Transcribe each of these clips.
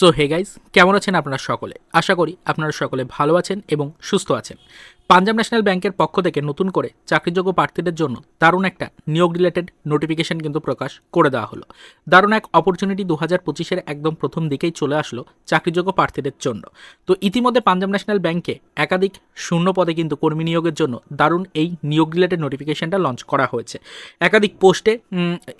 So hey guys কেমন আছেন আপনারা সকলে? আশা করি আপনারা সকলে ভালো আছেন এবং সুস্থ আছেন। পাঞ্জাব ন্যাশনাল ব্যাংকের পক্ষ থেকে নতুন করে চাকরিযোগ্য প্রার্থীদের জন্য দারুণ একটা নিয়োগ রিলেটেড নোটিফিকেশন কিন্তু প্রকাশ করে দেওয়া হলো। দারুণ এক অপরচুনিটি দু হাজার পঁচিশের একদম প্রথম দিকেই চলে আসলো চাকরিযোগ্য প্রার্থীদের জন্য। তো ইতিমধ্যে পাঞ্জাব ন্যাশনাল ব্যাংকে একাধিক শূন্য পদে কিন্তু কর্মী নিয়োগের জন্য দারুণ এই নিয়োগ রিলেটেড নোটিফিকেশনটা লঞ্চ করা হয়েছে। একাধিক পোস্টে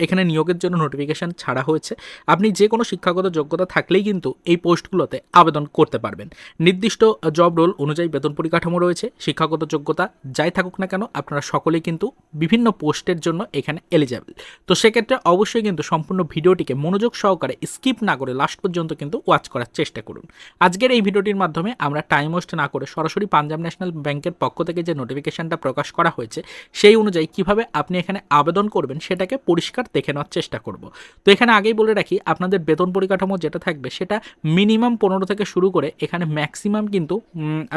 এখানে নিয়োগের জন্য নোটিফিকেশন ছাড়া হয়েছে। আপনি যে কোনো শিক্ষাগত যোগ্যতা থাকলেই কিন্তু এই পোস্টগুলোতে আবেদন করতে পারবেন। নির্দিষ্ট জব রোল অনুযায়ী বেতন পরিকাঠামো রয়েছে শিক্ষাগত যোগ্যতা যাই থাকুক না কেন, আপনারা সকলেই কিন্তু বিভিন্ন পোস্টের জন্য এখানে এলিজেবল তো সেক্ষেত্রে অবশ্যই কিন্তু সম্পূর্ণ ভিডিওটিকে মনোযোগ সহকারে স্কিপ না করে লাস্ট পর্যন্ত কিন্তু ওয়াচ করার চেষ্টা করুন। আজকের এই ভিডিওটির মাধ্যমে আমরা টাইম ওয়েস্ট না করে সরাসরি পাঞ্জাব ন্যাশনাল ব্যাংকের পক্ষ থেকে যে নোটিফিকেশনটা প্রকাশ করা হয়েছে, সেই অনুযায়ী কীভাবে আপনি এখানে আবেদন করবেন সেটাকে পরিষ্কার দেখে নেওয়ার চেষ্টা করব। তো এখানে আগেই বলে রাখি, আপনাদের বেতন পরিকাঠামো যেটা থাকবে সেটা মিনিমাম পনেরো থেকে শুরু করে এখানে ম্যাক্সিমাম কিন্তু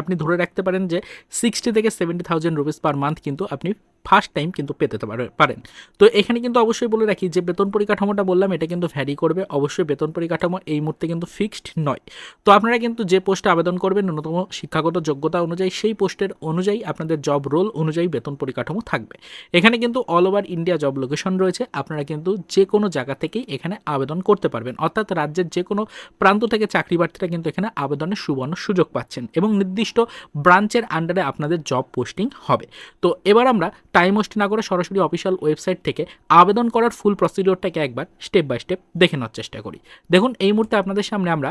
আপনি ধরে রাখতে পারেন যে সিক্সটি থেকে seventy thousand rupees per month কিন্তু আপনি ফার্স্ট টাইম কিন্তু পেতে পারেন। তো এখানে কিন্তু অবশ্যই বলে রাখি যে বেতন পরিকাঠামোটা বললাম, এটা কিন্তু ভ্যারি করবে। অবশ্যই বেতন পরিকাঠামো এই মুহূর্তে কিন্তু ফিক্সড নয়। তো আপনারা কিন্তু যে পোস্টে আবেদন করবেন, ন্যূনতম শিক্ষাগত যোগ্যতা অনুযায়ী সেই পোস্টের অনুযায়ী আপনাদের জব রোল অনুযায়ী বেতন পরিকাঠামো থাকবে। এখানে কিন্তু all over India job location রয়েছে। আপনারা কিন্তু যে কোনো জায়গা থেকেই এখানে আবেদন করতে পারবেন। অর্থাৎ রাজ্যের যে কোনো প্রান্ত থেকে চাকরি প্রার্থীরা কিন্তু এখানে আবেদনের সুবর্ণ সুযোগ পাচ্ছেন এবং নির্দিষ্ট ব্রাঞ্চের আন্ডারে আপনাদের জব পোস্টিং হবে। তো এবার আমরা টাইম ওয়েস্ট না করে সরাসরি অফিসিয়াল ওয়েবসাইট থেকে আবেদন করার ফুল প্রসিডিওরটাকে একবার স্টেপ বাই স্টেপ দেখে নেওয়ার চেষ্টা করি। দেখুন, এই মুহূর্তে আপনাদের সামনে আমরা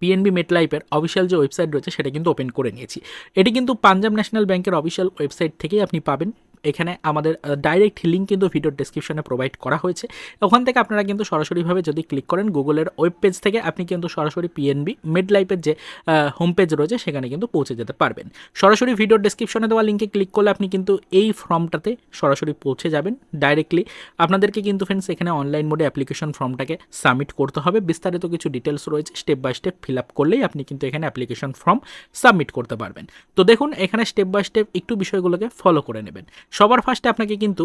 পিএনবি মেটলাইফের অফিসিয়াল যে ওয়েবসাইট রয়েছে সেটা কিন্তু ওপেন করে নিয়েছি। এটি কিন্তু পাঞ্জাব ন্যাশনাল ব্যাংকের অফিসিয়াল ওয়েবসাইট থেকেই আপনি পাবেন। এখানে আমাদের ডাইরেক্ট লিঙ্ক কিন্তু ভিডিওর ডেসক্রিপশনে প্রোভাইড করা হয়েছে। ওখান থেকে আপনারা কিন্তু সরাসরিভাবে যদি ক্লিক করেন গুগলের ওয়েব পেজ থেকে, আপনি কিন্তু সরাসরি পিএনবি মিড লাইফের যে হোম পেজ রয়েছে, সেখানে কিন্তু পৌঁছে যেতে পারবেন। সরাসরি ভিডিওর ডেসক্রিপশনে দেওয়া লিঙ্কে ক্লিক করলে আপনি কিন্তু এই ফর্মটাতে সরাসরি পৌঁছে যাবেন ডাইরেক্টলি আপনাদেরকে কিন্তু ফ্রেন্ডস এখানে অনলাইন মোডে অ্যাপ্লিকেশন ফর্মটাকে সাবমিট করতে হবে। বিস্তারিত কিছু ডিটেলস রয়েছে step by step fill up করলেই আপনি কিন্তু এখানে অ্যাপ্লিকেশন ফর্ম সাবমিট করতে পারবেন। তো দেখুন, এখানে স্টেপ বাই স্টেপ একটু বিষয়গুলোকে ফলো করে নেবেন। সবার ফার্স্টে আপনাকে কিন্তু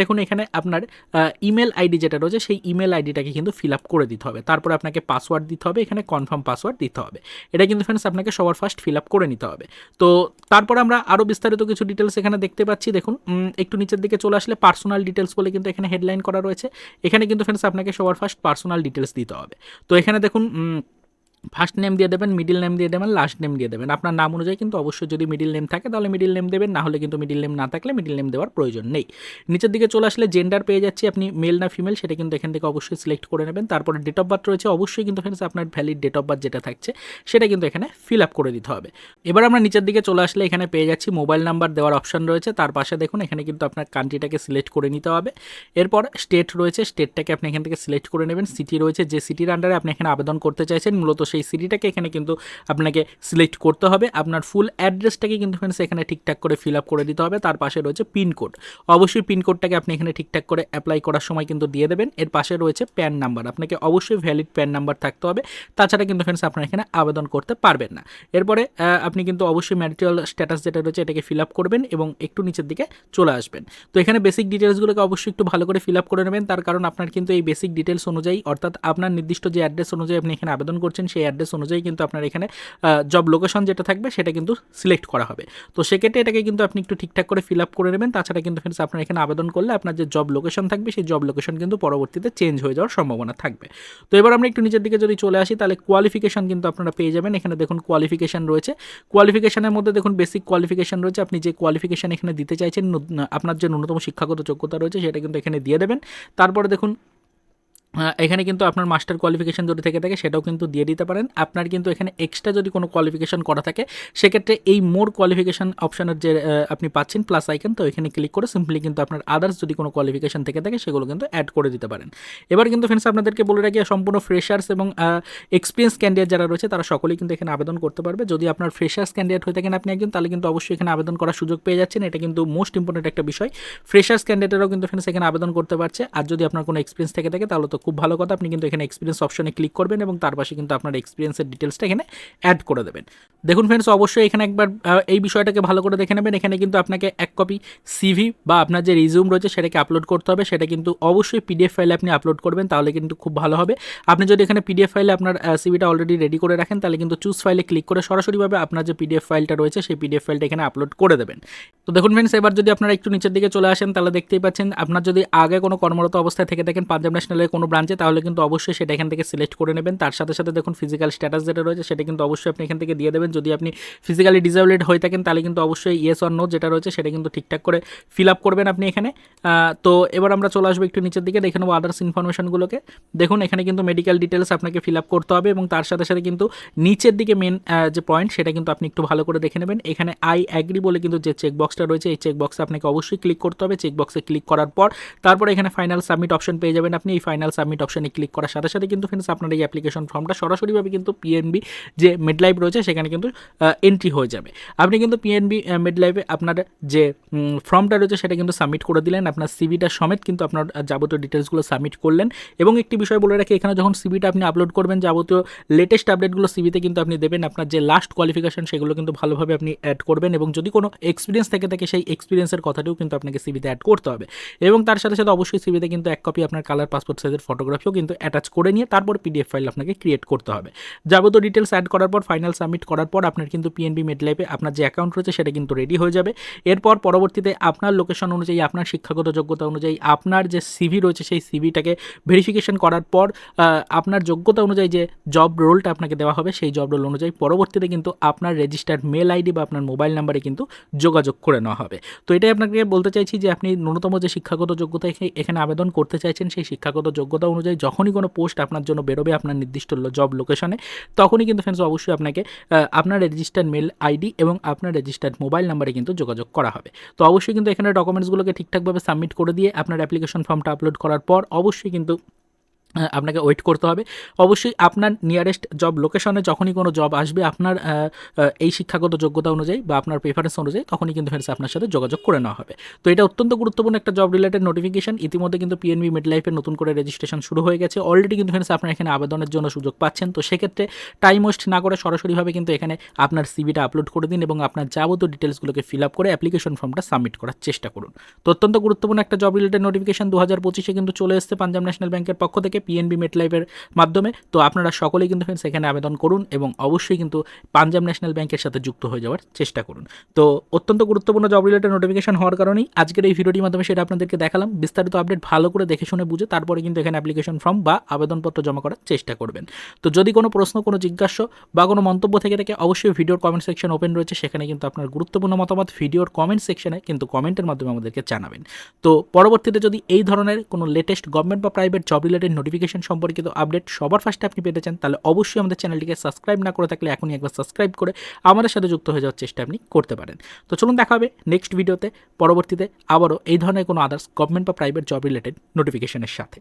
দেখুন এখানে আপনার ইমেল আইডি যেটা রয়েছে সেই ইমেল আইডিটাকে কিন্তু ফিল আপ করে দিতে হবে। তারপরে আপনাকে পাসওয়ার্ড দিতে হবে, এখানে কনফার্ম পাসওয়ার্ড দিতে হবে। এটা কিন্তু ফ্রেন্ডস আপনাকে সবার ফার্স্ট ফিল আপ করে নিতে হবে। তো তারপর আমরা আরও বিস্তারিত কিছু ডিটেলস এখানে দেখতে পাচ্ছি। দেখুন একটু নিচের দিকে চলে আসলে পার্সোনাল ডিটেলস বলে কিন্তু এখানে হেডলাইন করা রয়েছে। এখানে কিন্তু ফ্রেন্ডস আপনাকে সবার ফার্স্ট পার্সোনাল ডিটেলস দিতে হবে। তো এখানে দেখুন ফার্স্ট নেম দিয়ে দেবেন মিডিল নেম দিয়ে দেবেন লাস্ট নেম দিয়ে দেবেন। আপনার নাম অনুযায়ী কিন্তু অবশ্যই যদি মিডিল নেম থাকে, তাহলে মিডিল নেম দেবেন, না হলে কিন্তু মিডিল নেম না থাকলে মিডিল নেম দেওয়ার প্রয়োজন নেই। নিচের দিকে চলে আসলে জেন্ডার পেয়ে যাচ্ছি আপনি মেল না ফিমেল সেটা কিন্তু এখান থেকে অবশ্যই সিলেক্ট করে নেবেন। তারপরে ডেট অফ বার্থ রয়েছে, অবশ্যই কিন্তু ফ্রেন্ডস আপনার ভ্যালিড ডেট অফ বার্থ যেটা থাকছে, সেটা কিন্তু এখানে ফিল আপ করে দিতে হবে। এবার আমরা নিচের দিকে চলে আসলে এখানে পেয়ে যাচ্ছি মোবাইল নাম্বার দেওয়ার অপশন রয়েছে। তার পাশে দেখুন, এখানে কিন্তু আপনার কান্ট্রিটাকে সিলেক্ট করে নিতে হবে। এরপর স্টেট রয়েছে স্টেটটাকে আপনি এখান থেকে সিলেক্ট করে নেবেন। সিটি রয়েছে, যে সিটির আন্ডারে আপনি এখানে আবেদন করতে চাইছেন, মূলত সেই সিটিটাকে এখানে কিন্তু আপনাকে সিলেক্ট করতে হবে। আপনার ফুল অ্যাড্রেসটাকে কিন্তু ফ্রেন্ডস এখানে ঠিকঠাক করে ফিল আপ করে দিতে হবে। তার পাশে রয়েছে পিনকোড অবশ্যই পিনকোডটাকে আপনি এখানে ঠিকঠাক করে অ্যাপ্লাই করার সময় কিন্তু দিয়ে দেবেন। এর পাশে রয়েছে প্যান নাম্বার আপনাকে অবশ্যই ভ্যালিড প্যান নাম্বার থাকতে হবে। তাছাড়া কিন্তু ফ্রেন্ডস আপনার এখানে আবেদন করতে পারবেন না। এরপরে আপনি কিন্তু অবশ্যই ম্যারিটাল স্ট্যাটাস যেটা রয়েছে এটাকে ফিল আপ করবেন এবং একটু নিচের দিকে চলে আসবেন। তো এখানে বেসিক ডিটেলসগুলোকে অবশ্যই একটু ভালো করে ফিল আপ করে নেবেন। তার কারণ আপনার কিন্তু এই বেসিক ডিটেলস অনুযায়ী, অর্থাৎ আপনার নির্দিষ্ট যে অ্যাড্রেস অনুযায়ী আপনি এখানে আবেদন করছেন, সেই অ্যাড্রেস অনুযায়ী কিন্তু আপনার এখানে জব লোকেশন যেটা থাকবে সেটা কিন্তু সিলেক্ট করা হবে। তো সেক্ষেত্রে এটাকে কিন্তু আপনি একটু ঠিকঠাক করে ফিল আপ করে নেবেন। তাছাড়া কিন্তু ফ্রেন্ডস আপনার এখানে আবেদন করলে আপনার যে জব লোকেশন থাকবে, সেই জব লোকেশন কিন্তু পরবর্তীতে চেঞ্জ হয়ে যাওয়ার সম্ভাবনা থাকবে। তো এবার আমরা একটু নিচের দিকে যদি চলে আসি, তাহলে কোয়ালিফিকেশন কিন্তু আপনারা পেয়ে যাবেন। এখানে দেখুন কোয়ালিফিকেশন রয়েছে। কোয়ালিফিকেশনের মধ্যে দেখুন বেসিক কোয়ালিফিকেশন রয়েছে। আপনি যে কোয়ালিফিকেশন এখানে দিতে চাইছেন আপনার যে ন্যূনতম শিক্ষাগত যোগ্যতা রয়েছে, সেটা কিন্তু এখানে দিয়ে দেবেন। তারপরে দেখুন এখানে কিন্তু আপনার মাস্টার কোয়ালিফিকেশান যদি থেকে থাকে, সেটাও কিন্তু দিয়ে দিতে পারেন। আপনার কিন্তু এখানে এক্সট্রা যদি কোনো কোয়ালিফিকেশন করা থাকে, সেক্ষেত্রে এই মোর কোয়ালিফিকেশান অপশানের যে আপনি পাচ্ছেন প্লাস আইকন তো এখানে ক্লিক করে সিম্পলি কিন্তু আপনার আদার্স যদি কোনো কোয়ালিফিকেশন থেকে থাকে, সেগুলো কিন্তু অ্যাড করে দিতে পারেন। এবার কিন্তু ফ্রেন্ডস আপনাদেরকে বলে রাখি, সম্পূর্ণ ফ্রেশার্স এবং এক্সপিরিয়েন্স ক্যান্ডিডেট যারা রয়েছে, তারা সকলেই কিন্তু এখানে আবেদন করতে পারবে। যদি আপনার ফ্রেশার্স ক্যান্ডিডেট হয়ে থাকেন আপনি একজন, তাহলে কিন্তু অবশ্যই এখানে আবেদন করার সুযোগ পেয়ে যাচ্ছেন। এটা কিন্তু মোস্ট ইম্পর্টেন্ট একটা বিষয়। ফ্রেশার্স ক্যান্ডিডেটরাও কিন্তু ফ্রেন্ডস এখানে আবেদন করতে পারছে। আর যদি আপনার কোনো এক্সপিরিয়েন্স থেকে থাকে, তাহলে তো খুব ভালো কথা, আপনি কিন্তু এখানে এক্সপিরিয়েন্স অপশনে ক্লিক করবেন এবং তার পাশে কিন্তু আপনার এক্সপিরিয়েন্সের ডিটেলসটা এখানে অ্যাড করে দেবেন। দেখুন ফ্রেন্ডস অবশ্যই এখানে একবার এই বিষয়টাকে ভালো করে দেখে নেবেন। এখানে কিন্তু আপনাকে এক কপি সিভি বা আপনার যে রিজিউম রয়েছে সেটাকে আপলোড করতে হবে। সেটা কিন্তু অবশ্যই পিডিএফ ফাইলে আপনি আপলোড করবেন, তাহলে কিন্তু খুব ভালো হবে। আপনি যদি এখানে পিডিএফ ফাইলে আপনার সিভিটা অলরেডি রেডি করে রাখেন, তাহলে কিন্তু চুজ ফাইলে ক্লিক করে সরাসরিভাবে আপনার যে পিডিএফ ফাইলটা রয়েছে, সেই পিডিএফ ফাইলটা এখানে আপলোড করে দেবেন। তো দেখুন ফ্রেন্ডস এবার যদি আপনারা একটু নিচের দিকে চলে আসেন, তাহলে দেখতেই পাচ্ছেন, আপনার যদি আগে কোনো কর্মরত অবস্থায় থেকে থাকেন, পাঞ্জাব ন্যাশনালের কোনো ব্রাঞ্চে তাহলে কিন্তু অবশ্যই সেটা এখান থেকে সিলেক্ট করে নেবেন। তার সাথে সাথে দেখুন ফিজিক্যাল স্ট্যাটাস যেটা রয়েছে, সেটা কিন্তু অবশ্যই আপনি এখান থেকে দিয়ে দেবেন। যদি আপনি ফিজিক্যালি ডিসেবলেড হয়ে থাকেন, তাহলে কিন্তু অবশ্যই ইয়েস অর নো যেটা রয়েছে, সেটা কিন্তু ঠিকঠাক করে ফিল আপ করবেন আপনি এখানে। তো এবার আমরা চলে আসব একটু নিচের দিকে, দেখে নেব আদার্স ইনফরমেশনগুলোকে দেখুন, এখানে কিন্তু মেডিকেল ডিটেলস আপনাকে ফিল আপ করতে হবে এবং তার সাথে সাথে কিন্তু নিচের দিকে মেন যে পয়েন্ট সেটা কিন্তু আপনি একটু ভালো করে দেখে নেবেন। এখানে আই অ্যাগ্রি বলে কিন্তু যে চেক বক্সটা রয়েছে, এই চেক বক্সে আপনাকে অবশ্যই ক্লিক করতে হবে। চেক বক্সে ক্লিক করার পর, তারপর এখানে ফাইনাল সাবমিট অপশন পেয়ে যাবেন আপনি। এই ফাইনাল সাবমিট অপশনে ক্লিক করার সাথে সাথে কিন্তু ফ্রেন্ডস আপনার এই অ্যাপ্লিকেশন ফর্মটা সরাসরিভাবে কিন্তু পিএনবি যে মিডলাইফ রয়েছে, সেখানে কিন্তু এন্ট্রি হয়ে যাবে। আপনি কিন্তু পিএনবি মিডলাইফে আপনার যে ফর্মটা রয়েছে, সেটা কিন্তু সাবমিট করে দিলেন। আপনার সিভিটা সমেত কিন্তু আপনার যাবতীয় ডিটেলসগুলো সাবমিট করলেন। এবং একটি বিষয় বলে রাখি, এখানে যখন সিভিটা আপনি আপলোড করবেন, যাবতীয় লেটেস্ট আপডেটগুলো সিভিতে কিন্তু আপনি দেবেন। আপনার যে লাস্ট কোয়ালিফিকেশন সেগুলো কিন্তু ভালোভাবে আপনি অ্যাড করবেন এবং যদি কোনো এক্সপিরিয়েন্স থেকে থাকে, সেই এক্সপিরিয়েন্সের কথাটিও কিন্তু আপনাকে সিভিতে অ্যাড করতে হবে। এবং তার সাথে সাথে অবশ্যই সিভিতে কিন্তু এক কপি আপনার কালার পাসপোর্ট সাইজের ফটোগ্রাফিও কিন্তু অ্যাটাচ করে নিয়ে তারপর পিডিএফ ফাইল আপনাকে ক্রিয়েট করতে হবে। যাবতীয় ডিটেলস অ্যাড করার পর ফাইনাল সাবমিট করার পর আপনার কিন্তু পিএনবি মেডলাইফে আপনার যে অ্যাকাউন্ট রয়েছে সেটা কিন্তু রেডি হয়ে যাবে। এরপর পরবর্তীতে আপনার লোকেশন অনুযায়ী, আপনার শিক্ষাগত যোগ্যতা অনুযায়ী, আপনার যে সিভি রয়েছে সেই সিভিটাকে ভেরিফিকেশন করার পর আপনার যোগ্যতা অনুযায়ী যে জব রোলটা আপনাকে দেওয়া হবে, সেই জব রোল অনুযায়ী পরবর্তীতে কিন্তু আপনার রেজিস্টার্ড মেল আইডি বা আপনার মোবাইল নাম্বারে কিন্তু যোগাযোগ করে নেওয়া হবে। তো এটাই আপনাকে বলতে চাইছি যে, আপনি ন্যূনতম যে শিক্ষাগত যোগ্যতা এখানে আবেদন করতে চাইছেন, সেই শিক্ষাগত যোগ্যতা অনুযায়ী যখনই কোনো পোস্ট আপনার জন্য বেরোবে আপনার নির্দিষ্ট জব লোকেশনে তখনই কিন্তু ফ্রেন্ডস অবশ্যই আপনাকে আপনার রেজিস্টার্ড মেল আইডি এবং আপনার রেজিস্টার্ড মোবাইল নাম্বারে কিন্তু যোগাযোগ করা হবে। তো অবশ্যই কিন্তু এখানে ডকুমেন্টসগুলোকে ঠিকঠাকভাবে সাবমিট করে দিয়ে আপনার অ্যাপ্লিকেশন ফর্মটা আপলোড করার পর অবশ্যই কিন্তু আপনাকে ওয়েট করতে হবে। অবশ্যই আপনার নিয়ারেস্ট জব লোকেশনে যখনই কোনো জব আসবে, আপনার এই শিক্ষাগত যোগ্যতা অনুযায়ী বা আপনার প্রেফারেন্স অনুযায়ী তখনই কিন্তু ফ্রেন্ডস আপনার সাথে যোগাযোগ করে নেওয়া হবে। তো এটা অত্যন্ত গুরুত্বপূর্ণ একটা জব রিলেটেড নোটিফিকেশন ইতিমধ্যে কিন্তু পিএনবি মিড লাইফের নতুন করে রেজিস্ট্রেশন শুরু হয়ে গেছে। অলরেডি কিন্তু ফ্রেন্ডস আপনার এখানে আবেদনের জন্য সুযোগ পাচ্ছেন। তো সেক্ষেত্রে টাইম ওয়েস্ট না করে সরাসরিভাবে কিন্তু এখানে আপনার সিভিটা আপলোড করে দিন এবং আপনার যাবতীয় ডিটেলসগুলোকে ফিল আপ করে অ্যাপ্লিকেশন ফর্মটা সাবমিট করার চেষ্টা করুন। তো অত্যন্ত গুরুত্বপূর্ণ একটা জব রিলেটেড নোটিফিকেশন দু হাজার পঁচিশে কিন্তু চলে এসেছে পাঞ্জাব ন্যাশনাল ব্যাংকের পক্ষ থেকে। পিএনবি মেট লাইফের মাধ্যমে। তো আপনারা সকলেই কিন্তু ফ্রেন্ডস এখানে আবেদন করুন এবং অবশ্যই কিন্তু পাঞ্জাব ন্যাশনাল ব্যাংকের সাথে যুক্ত হয়ে যাওয়ার চেষ্টা করুন। তো অত্যন্ত গুরুত্বপূর্ণ জব রিলেটেড নোটিফিকেশন হওয়ার কারণেই আজকের এই ভিডিওটির মাধ্যমে সেটা আপনাদেরকে দেখালাম। বিস্তারিত আপডেট ভালো করে দেখে শুনে বুঝে তারপরে কিন্তু এখানে অ্যাপ্লিকেশন ফর্ম বা আবেদনপত্র জমা করার চেষ্টা করবেন। তো যদি কোনো প্রশ্ন, কোনো জিজ্ঞাস্য বা কোনো মন্তব্য থেকে থাকে, অবশ্যই ভিডিওর কমেন্ট সেকশন ওপেন রয়েছে। সেখানে কিন্তু আপনার গুরুত্বপূর্ণ মতামত ভিডিওর কমেন্ট সেকশনে কিন্তু কমেন্টের মাধ্যমে আমাদেরকে জানাবেন। তো পরবর্তীতে যদি এই ধরনের কোনো লেটেস্ট গভর্নমেন্ট বা প্রাইভেট জব রিলেটেড নোটিফিকেশন সম্পর্কিত আপডেট সবার ফার্স্টে আপনি পেতে চান, তাহলে অবশ্যই আমাদের চ্যানেলটিকে সাবস্ক্রাইব না করে থাকলে এখনই একবার সাবস্ক্রাইব করে আমাদের সাথে যুক্ত হয়ে যাওয়ার চেষ্টা আপনি করতে পারেন। তো চলুন দেখা হবে নেক্সট ভিডিওতে পরবর্তীতে আবারও এই ধরনের কোনো আদার্স গভর্নমেন্ট বা প্রাইভেট জব রিলেটেড নোটিফিকেশনের সাথে।